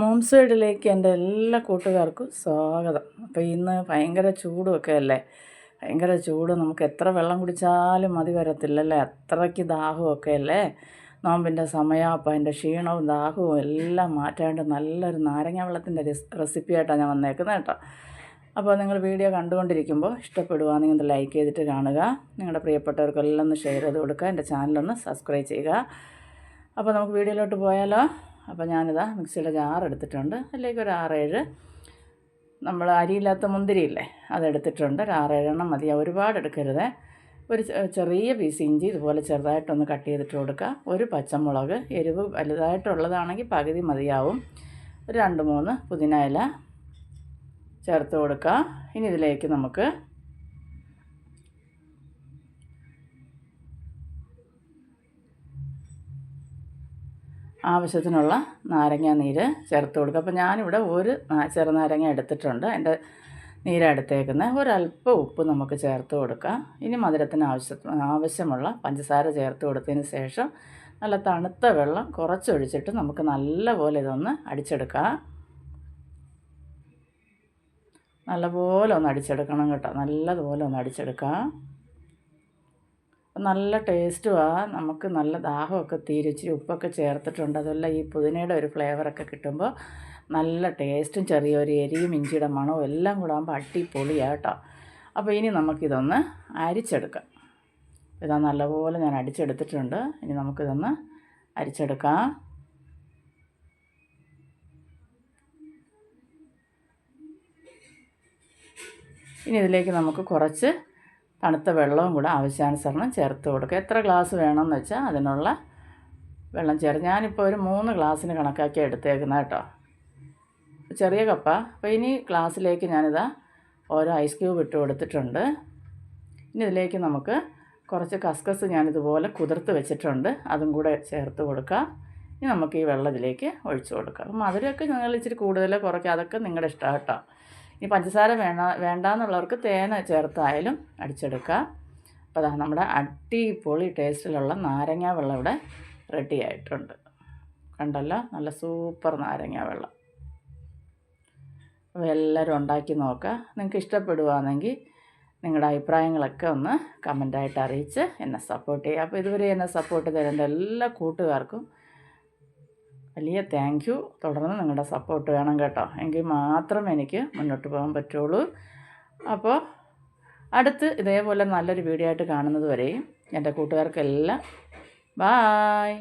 Mom സൈഡിലേക്ക് എന്റെ എല്ലാ കൂട്ടുകാർക്കും സ്വാഗതം. അപ്പോൾ ഇന്ന് ഭയങ്കര ചൂടുമൊക്കെ അല്ലേ? ഭയങ്കര ചൂട്. നമുക്ക് എത്ര വെള്ളം കുടിച്ചാലും മതി വരത്തില്ലല്ലേ? അത്രയ്ക്ക് ദാഹമൊക്കെ അല്ലേ? നോമ്പിന്റെ സമയം അപ്പോൾ അതിന്റെ ക്ഷീണവും ദാഹവും എല്ലാം മാറ്റാണ്ട് നല്ലൊരു നാരങ്ങ വെള്ളത്തിന്റെ റെസിപ്പിയായിട്ടാണ് ഞാൻ വന്നേക്കുന്നത് കേട്ടോ. അപ്പോൾ നിങ്ങൾ വീഡിയോ കണ്ടുകൊണ്ടിരിക്കുമ്പോൾ ഇഷ്ടപ്പെടുവാണെങ്കിൽ ഒന്ന് ലൈക്ക് ചെയ്തിട്ട് കാണുക. നിങ്ങളുടെ പ്രിയപ്പെട്ടവർക്കെല്ലാം ഒന്ന് ഷെയർ ചെയ്ത് കൊടുക്കുക. എന്റെ ചാനലൊന്ന് സബ്സ്ക്രൈബ് ചെയ്യുക. അപ്പോൾ നമുക്ക് വീഡിയോയിലോട്ട് പോയാലോ? അപ്പോൾ ഞാനിതാ മിക്സിയുടെ ജാർ എടുത്തിട്ടുണ്ട്. അതിലേക്ക് ഒരു ആറേഴ് നമ്മൾ അരിയില്ലാത്ത മുന്തിരിയില്ലേ അതെടുത്തിട്ടുണ്ട് ഒരു ആറേഴെണ്ണം മതി. ഒരുപാട് എടുക്കരുത്. ഒരു ചെറിയ പീസ് ഇഞ്ചി ഇതുപോലെ ചെറുതായിട്ടൊന്ന് കട്ട് ചെയ്തിട്ട് കൊടുക്കുക. ഒരു പച്ചമുളക് എരിവ് വലുതായിട്ടുള്ളതാണെങ്കിൽ പകുതി മതിയാവും. രണ്ട് മൂന്ന് പുതിന ഇല ചേർത്ത് കൊടുക്കുക. ഇനി ഇതിലേക്ക് നമുക്ക് ആവശ്യത്തിനുള്ള നാരങ്ങ നീര് ചേർത്ത് കൊടുക്കുക. അപ്പോൾ ഞാനിവിടെ ഒരു ചെറുനാരങ്ങ എടുത്തിട്ടുണ്ട്. എന്റെ നീരെടുത്തേക്കുന്നത് ഒരല്പം ഉപ്പ് നമുക്ക് ചേർത്ത് കൊടുക്കാം. ഇനി മധുരത്തിന് ആവശ്യ ആവശ്യമുള്ള പഞ്ചസാര ചേർത്ത് കൊടുത്തതിന് ശേഷം നല്ല തണുത്ത വെള്ളം കുറച്ചൊഴിച്ചിട്ട് നമുക്ക് നല്ലപോലെ ഇതൊന്ന് അടിച്ചെടുക്കാം. നല്ലപോലെ ഒന്ന് അടിച്ചെടുക്കണം കേട്ടോ. നല്ലതുപോലെ ഒന്ന് അടിച്ചെടുക്കാം. നല്ല ടേസ്റ്റുമാണ് നമുക്ക് നല്ല ദാഹമൊക്കെ തീരും. ഉപ്പൊക്കെ ചേർത്തിട്ടുണ്ട്. അതുമല്ല ഈ പുതിനയുടെ ഒരു ഫ്ലേവറൊക്കെ കിട്ടുമ്പോൾ നല്ല ടേസ്റ്റും ചെറിയൊരു എരിയും ഇഞ്ചിയുടെ മണവും എല്ലാം കൂടെ ആകുമ്പോൾ അടിപൊളിയാണ് കേട്ടോ. അപ്പോൾ ഇനി നമുക്കിതൊന്ന് അരിച്ചെടുക്കാം. ഇതാ നല്ലപോലെ ഞാൻ അടിച്ചെടുത്തിട്ടുണ്ട്. ഇനി നമുക്കിതൊന്ന് അരിച്ചെടുക്കാം. ഇനി ഇതിലേക്ക് നമുക്ക് കുറച്ച് തണുത്ത വെള്ളവും കൂടെ ആവശ്യാനുസരണം ചേർത്ത് കൊടുക്കുക. എത്ര ഗ്ലാസ് വേണമെന്ന് വെച്ചാൽ അതിനുള്ള വെള്ളം ചേർത്ത്. ഞാനിപ്പോൾ ഒരു മൂന്ന് ഗ്ലാസ്സിന് കണക്കാക്കി എടുത്തേക്കുന്നത് കേട്ടോ. ചെറിയ കപ്പ. അപ്പോൾ ഇനി ഗ്ലാസ്സിലേക്ക് ഞാനിതാ ഓരോ ഐസ് ക്യൂബ് ഇട്ട് കൊടുത്തിട്ടുണ്ട്. ഇനി ഇതിലേക്ക് നമുക്ക് കുറച്ച് കസ്കസ് ഞാനിതുപോലെ കുതിർത്ത് വെച്ചിട്ടുണ്ട്. അതും കൂടെ ചേർത്ത് കൊടുക്കുക ഇനി നമുക്ക് ഈ വെള്ളം ഇതിലേക്ക് ഒഴിച്ചു കൊടുക്കാം. മധുരമൊക്കെ ഞങ്ങൾ ഇച്ചിരി കൂടുതൽ കുറയ്ക്കുക അതൊക്കെ നിങ്ങളുടെ ഇഷ്ടമാണ് കേട്ടോ. ഇനി പഞ്ചസാര വേണ്ട വേണ്ടാന്നുള്ളവർക്ക് തേന ചേർത്തായാലും അടിച്ചെടുക്കുക. അപ്പോൾ അതാ നമ്മുടെ അടിപൊളി ടേസ്റ്റിലുള്ള നാരങ്ങ വെള്ളം ഇവിടെ റെഡി ആയിട്ടുണ്ട്. കണ്ടല്ലോ? നല്ല സൂപ്പർ നാരങ്ങ വെള്ളം. അപ്പോൾ എല്ലാവരും ഉണ്ടാക്കി നോക്കുക. നിങ്ങൾക്ക് ഇഷ്ടപ്പെടുകയാണെങ്കിൽ നിങ്ങളുടെ അഭിപ്രായങ്ങളൊക്കെ ഒന്ന് കമന്റായിട്ട് അറിയിച്ച് എന്നെ സപ്പോർട്ട് ചെയ്യുക. അപ്പോൾ ഇതുവരെ എന്നെ സപ്പോർട്ട് തരേണ്ട എല്ലാ കൂട്ടുകാർക്കും വലിയ താങ്ക് യു തുടർന്ന് നിങ്ങളുടെ സപ്പോർട്ട് വേണം കേട്ടോ. എങ്കിൽ മാത്രം എനിക്ക് മുന്നോട്ട് പോകാൻ പറ്റുള്ളൂ. അപ്പോൾ അടുത്ത് ഇതേപോലെ നല്ലൊരു വീഡിയോ ആയിട്ട് കാണുന്നത് വരെയും എന്റെ കൂട്ടുകാർക്കെല്ലാം. ബായ്